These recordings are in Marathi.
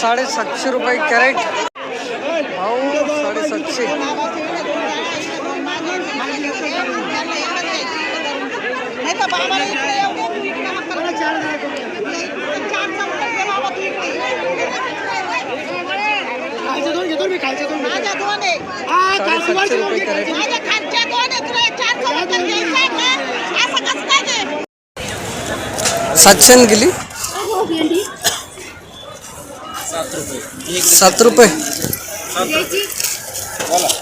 साडेसातशे रुपये कॅरेट. भाऊ साडेसातशे. साडेसातशे रुपये कॅरेट. माझ्या खालच्या दोन आहे तुला हे चार चौघे तर घ्यायचं आहे का असं कसं काय घे सातशे गेली सात रुपये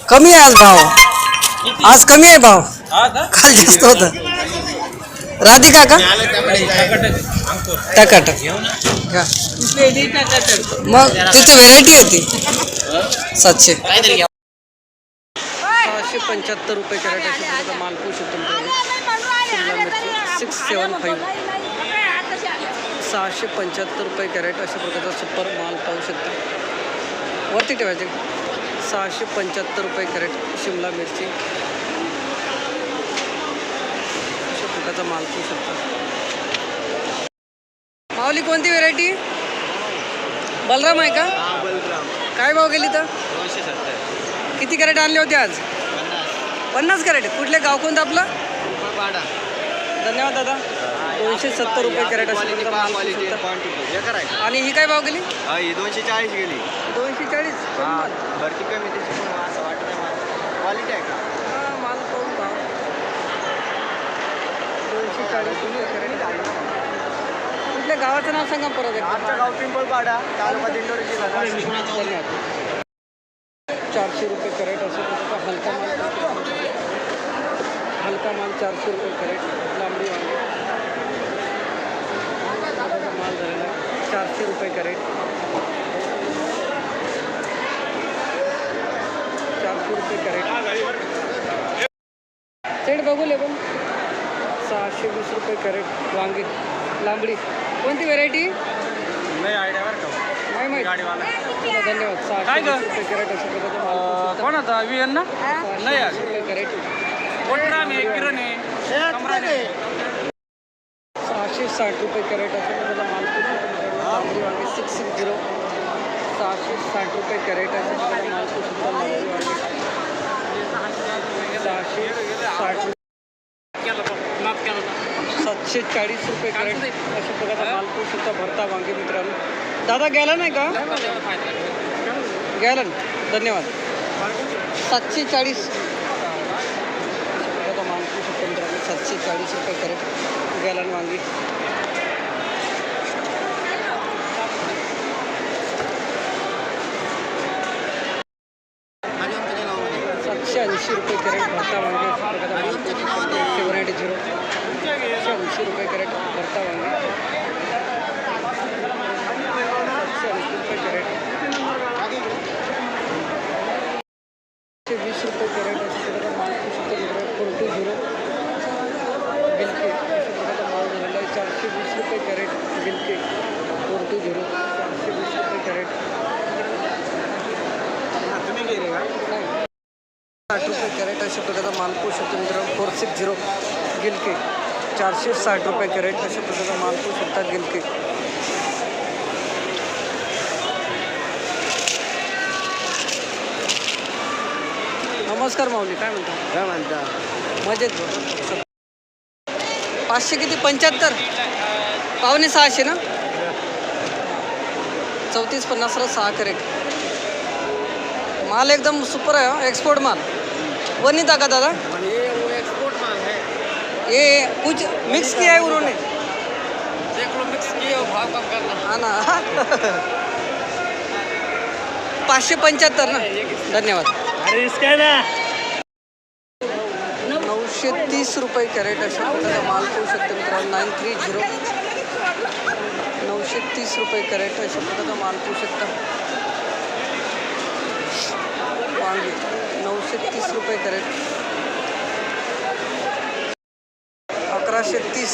कमी आहे आज भाव आज कमी आहे भाव काल जास्त होत राधिका का टकाटक. मग तिथे व्हेरायटी आहे ती सातशे सहाशे पंच्याहत्तर रुपये कॅरेट माल मिरची सिक्स सेवन फाईव्ह सहाशे पंच्याहत्तर रुपये कॅरेट अशा प्रकारचा सुपर माल पाहू शकता. वरती ठेवायचे. सहाशे पंच्याहत्तर रुपये कॅरेट शिमला मिरची. अशा प्रकारचा माल पाहू शकता. माऊली कोणती व्हेरायटी बलराम आहे का? काय भाव गेली तर? किती कॅरेट आणले होते आज? पन्नास. कॅरेट. कुठले? गाव कोणतं आपलं? धन्यवाद दादा. दोनशे सत्तर रुपये कॅरेट माल पाहू शकता. आणि ही काय भाव गेली? दोनशे चाळीस गेली. दोनशे चाळीस? हा भरती कमी त्याची पण असं वाटत आहे मला. क्वालिटी आहे का? हा, माल पाहून भाव दोनशे चाळीस रुपये कॅरेट कुठल्या गावाचं नाव सांगा परत एकदा. आमचं गाव पिंपळपाडा तालुका दिंडोरी जिल्हा. नाशिक. धन्यवाद चारशे रुपये कॅरेट असेल त्याचा हलका माल. हलका माल चारशे रुपये कॅरेट लांबडी वांगे त्याचा माल झालेला आहे चारशे रुपये कॅरेट. चारशे रुपये कॅरेट. सेट बघू पण सहाशे वीस रुपये कॅरेट वांगे लांबडी. कोणती व्हेरायटी नाही नाही माहीत. धन्यवाद. सहाशे वीस रुपये कॅरेट शकता. कोण होता? विएन ना? सहाशे वीस रुपये कॅरेट. आहे किरण आहे. सहाशे साठ रुपये कॅरेट अशा प्रकारचा माल पाहू शकता मित्रांनो. लांबडी वांगे सिक्स सिक्स झिरो सहाशे साठ रुपये कॅरेट अशा प्रकारचा माल पाहू शकता लांबडी वांगे सहाशे साठ रुपये माफ केला होता सातशे चाळीस रुपये कॅरेट अशा प्रकारचा माल पाहू शकता भरता वांगे मित्रांनो। दादा गेला नाही का? गेला ना धन्यवाद। सातशे चाळीस अशा प्रकारचा माल पाहू शकता मित्रांनो सातशे चाळीस रुपये कॅरेट गॅलन वांगी सातशे ऐंशी रुपये कॅरेट भरता वांगे अशा प्रकारचा माल पाहू शकता सेवन एट झिरो सातशे ऐंशी रुपये कॅरेट भरता वांगे सातशे ऐंशी रुपये कॅरेट एकशे वीस रुपये कॅरेट अशा प्रकारचा माल पाहू शकता मित्रांनो फोर टू झिरो बिलके अशा प्रकारचा माल झालेला आहे चारशे वीस रुपये कॅरेट बिलके फोर टू झिरो चारशे वीस रुपये कॅरेट तुम्ही गेले का नाही साठ रुपये कॅरेट अशा प्रकारचा माल पाहू शकतो मित्रांनो फोर सिक्स झिरो गिलके चारशे साठ रुपये कॅरेट अशा प्रकारचा माल पाहू शकता गिलके नमस्कार माऊली काय म्हणता? काय म्हणता? मजेत. पाचशे किती? पंच्याहत्तर? पावणे सहाशे ना? चौतीस पन्नासला सहा कॅरेट. माल एकदम सुपर आहे एक्सपोर्ट माल. वनिता का दादा ये वो एक्सपोर्ट माल है ये कुछ मिक्स किया है उन्होंने। देख लो मिक्स किए हो भाव कम करना। हा ना। पाचशे पंच्याहत्तर ना। धन्यवाद। अरे इसका ना। नऊशे तीस रुपये कॅरेट अशा प्रकारचा माल पाहू शकतो मित्रांनो नाईन थ्री झिरो. नऊशे तीस रुपये कॅरेट अशा प्रकारचा माल पाहू शकता. वांगी नऊशे तीस रुपये कॅरेट. अकराशे तीस.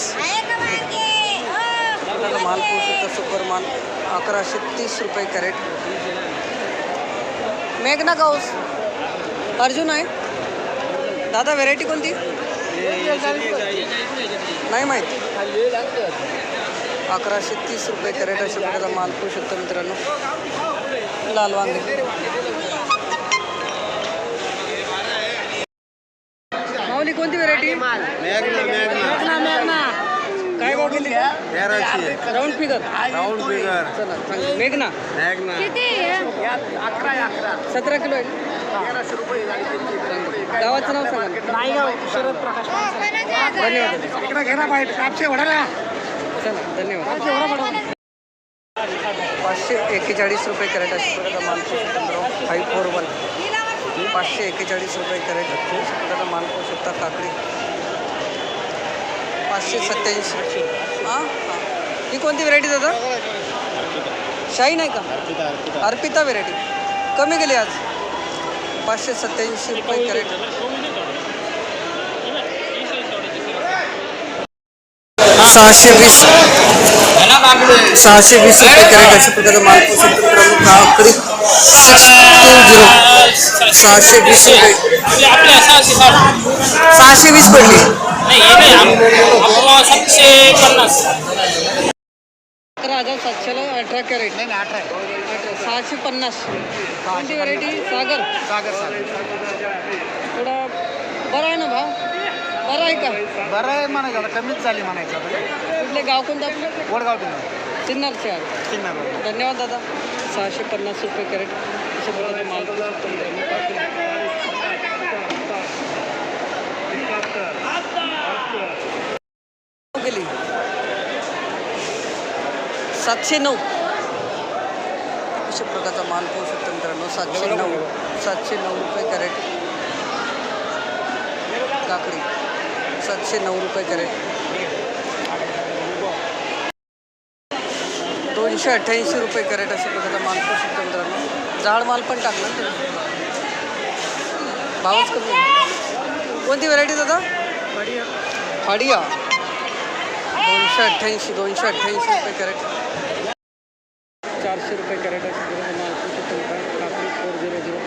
माल पाहू शकता सुपर माल अकराशे तीस रुपये कॅरेट. मेघना काऊस अर्जुन आहे. दादा व्हेरायटी कोणती? नाही माहीत. अकराशे तीस रुपये कॅरेट अशा प्रकारचा माल पाहू शकतो मित्रांनो. लाल वांगे. माऊली कोणती व्हरायटी मेघना मेघना. तेराशे. राऊंड फिगर राऊंड फिगर चला चांगली. मेघना. सतरा किलो आहे गावाचं नाव सांगा. शरद प्रकाश धन्यवाद. इकडे घे ना बाईट कापशे वडाला. चला धन्यवाद. पाचशे एक्केचाळीस रुपये कॅरेट पाहू शकता फाईव्ह फोर वन. पाचशे एक्केचाळीस रुपये कॅरेट अशा प्रकारचा माल पाहू शकता काकडी. पाचशे सत्याऐंशी हां? हां ही कोणती व्हरायटी दादा? शाही नाही का? अर्पिता व्हेरायटी कमी गेली आज. पाचशे सत्याऐंशी रुपये कॅरेट सहाशे वीस. सहाशे वीस रुपये कॅरेट अशा प्रकारचा माल पाहू झिरो सहाशे वीस रुपये. आपल्या सहाशे वीस पडली. नाही हे नाही आपलं सातशे पन्नास. अकरा हजार सातशेला अठरा कॅरेट नाही अठरा सहाशे पन्नास. कोणती व्हरायटी सागर. सागर सागर. थोडा बरा आहे ना भाव? बरा आहे का? बरं आहे म्हणायचं आता कमीच झाली म्हणायचं आता. कुठले गाव कोणतं आपलं? वडगाव सिन्नरचे आहे धन्यवाद दादा. सहाशे पन्नास रुपये कॅरेट. अशा प्रकारचे माल. गेली सातशे नऊ. अशा प्रकारचा माल पाहू शकतो मित्रांनो. सातशे नऊ. सातशे नऊ रुपये कॅरेट. काकडी. सातशे नऊ रुपये कॅरेट. दोनशे अठ्ठ्याऐंशी रुपये कॅरेट अशा प्रकारचा माल पाहू शकतो मित्रांनो जाड माल पण टाकला ना भावच कमी. कोणती व्हरायटी दादा? फाडिया दोनशे अठ्ठ्याऐंशी दोनशे अठ्ठ्याऐंशी रुपये कॅरेट चारशे रुपये कॅरेट अशा प्रकारचा माल पाहू शकतो मित्रांनो काकडी फोर झिरो झिरो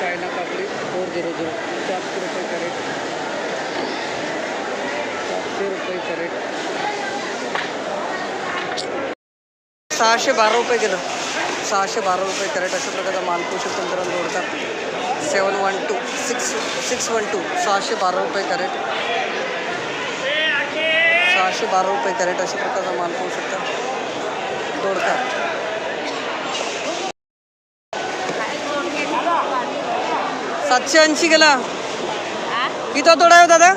चायना काकडी फोर झिरो झिरो चारशे रुपये कॅरेट चारशे रुपये कॅरेट सहाशे बारा रुपये गेलं सहाशे बारा रुपये कॅरेट अशा प्रकारचा माल पाहू शकतो मित्रांनो seven one two six six one two सहाशे बारा रुपये कॅरेट. सहाशे बारा रुपये कॅरेट अशा प्रकारचा माल पोहू शकता. दोडका सातशे ऐंशी गेला किती तोडा आहे हो दादा?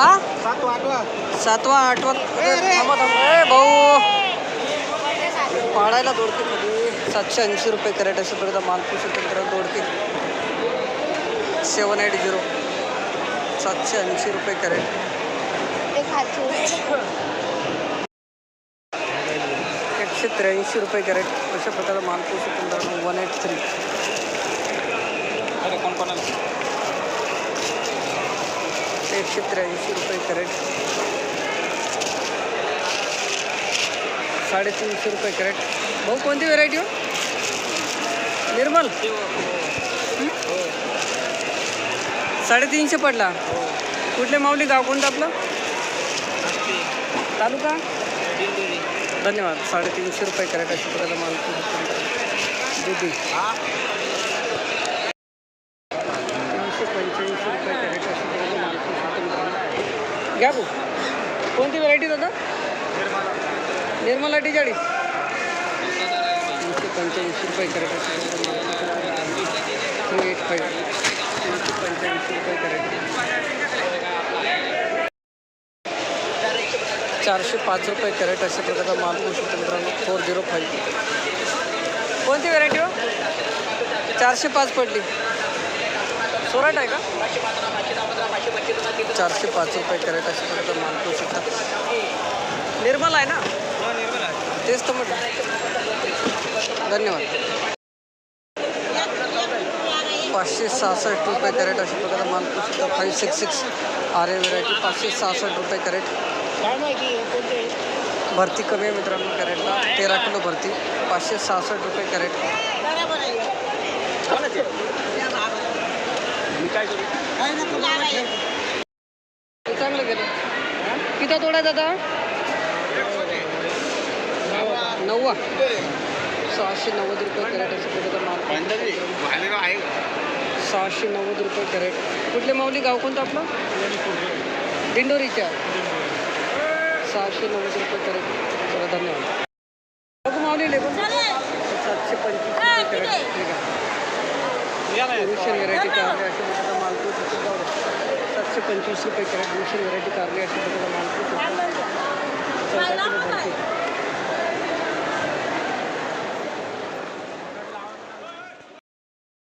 हा? सातवा आठवा. सातवा आठवा भाऊ. पाडायला दोडके खाली सातशे ऐंशी रुपये कॅरेट अशा प्रकारचा माल पाहू शकतो मित्रांनो दोडके सेवन एट झिरो. सातशे ऐंशी रुपये कॅरेट. एकशे त्र्याऐंशी रुपये कॅरेट. अशा प्रकारचा माल पाहू शकतो मित्रांनो वन एट थ्री. अरे कोण कोणाला? एकशे त्र्याऐंशी रुपये कॅरेट. साडेतीनशे रुपये कॅरेट. भाऊ कोणती व्हेरायटी हो? निर्मल? हं? साडेतीनशे पडला. कुठले माऊली गाव कोणतं आपलं? तालुका? धन्यवाद. साडेतीनशे रुपये कॅरेट अशा प्रकारचा माल दुधी तीनशे पंच्याऐंशी रुपये कॅरेट अशा माल. घ्या कोणती व्हरायटी दादा? निर्मला अठ्ठेचाळीस तीनशे पंच्याऐंशी रुपये कॅरेट. थ्री एट फाईव्ह तीनशे पंच्याऐंशी रुपये कॅरेट चारशे पाच रुपये कॅरेट अशा प्रकारचा माल पाहू शकतो मित्रांनो. Four zero five. कोणती व्हरायटी हो? चारशे पाच पडली. सोराट आहे का? चारशे पाच रुपये कॅरेट अशा प्रकारचा माल पाहू शकता. निर्मल आहे ना? तेच तर म्हटलं. धन्यवाद. पाचशे सहासष्ट रुपये कॅरेट अशा प्रकारचा माल पाहू five six six R A variety पाचशे सहासष्ट रुपये कॅरेट. भरती कमी आहे मित्रांनो कॅरेटला. तेरा किलो भरती. पाचशे सहासष्ट रुपये कॅरेट. चांगलं गेलं. किती तोडा दादा? नव्वा सहाशे नव्वद रुपये कॅरेट असं कुठं माल. सहाशे नव्वद रुपये कॅरेट. कुठले माऊली? गाव कोणतं आपलं? दिंडोरीच्या. सहाशे नव्वद रुपये कॅरेट. चला धन्यवाद. बघू माऊली लेबल. सातशे पंचवीस रुपये कॅरेट. ठीक आहे. रुशियन व्हरायटी कारले अशा प्रकारचा माल तू शकतो जाऊ. दे. सातशे पंचवीस रुपये कॅरेट. रुशियन व्हरायटी कारले अशा प्रकारचा माल